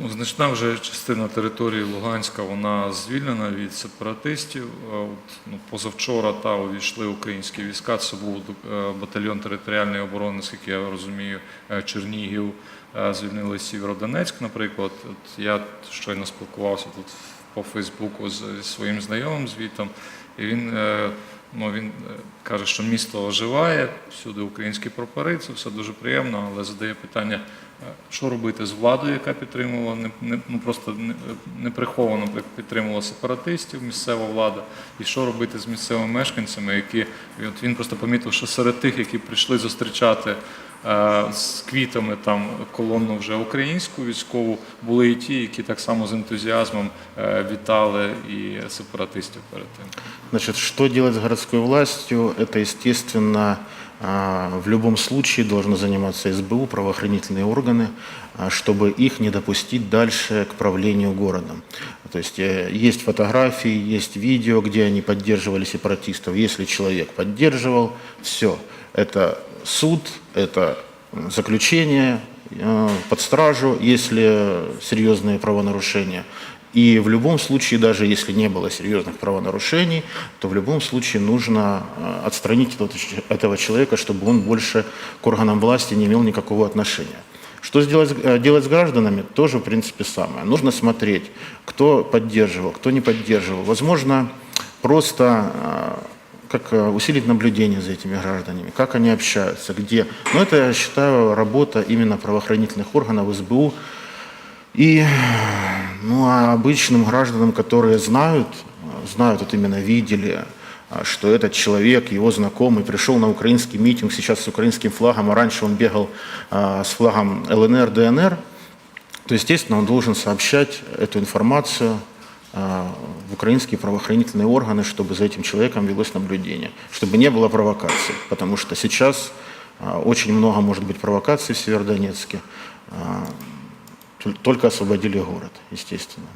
Ну, значна вже частина території Луганська вона звільнена від сепаратистів. От, ну, позавчора та увійшли українські війська. Це був е, батальйон територіальної оборони, скільки я розумію, е, Чернігів. Е, Звільнили Сєвєродонецьк, наприклад. От я щойно спілкувався тут по Фейсбуку з своїм знайомим звітом, і він, е, ну, він е, каже, що місто оживає, всюди українські прапори, це все дуже приємно, але задає питання, що робити з владою, яка підтримувала, не, не, ну, просто не, неприховано підтримувала сепаратистів, місцева влада, і що робити з місцевими мешканцями, які от він просто помітив, що серед тих, які прийшли зустрічати з квітами там колонну вже українську військову, були і ті, які так само з ентузіазмом е, вітали і сепаратистів перед тим. Значит, что делать с городской властью? Это, естественно, а, в любом случае должны заниматься СБУ, правоохранительные органы, а, чтобы их не допустить дальше к правлению городом. То есть э, есть фотографии, есть видео, где они поддерживали сепаратистов. Если человек поддерживал, все, это суд, это заключение э, под стражу, если серьезные правонарушения. И в любом случае, даже если не было серьезных правонарушений, то в любом случае нужно э, отстранить этого, человека, чтобы он больше к органам власти не имел никакого отношения. Что сделать, э, делать с гражданами? Тоже, в принципе, самое. Нужно смотреть, кто поддерживал, кто не поддерживал. Возможно, просто как э, усилить наблюдение за этими гражданами, как они общаются, где. Но это, я считаю, работа именно правоохранительных органов СБУ, и ну, а обычным гражданам, которые знают, знают, вот именно видели, а, что этот человек, его знакомый, пришел на украинский митинг сейчас с украинским флагом, а раньше он бегал а, с флагом ЛНР, ДНР, то, естественно, он должен сообщать эту информацию а, украинские правоохранительные органы, чтобы за этим человеком велось наблюдение, чтобы не было провокаций, потому что сейчас а, очень много может быть провокаций в Северодонецке, а, Тол- Только освободили город, естественно.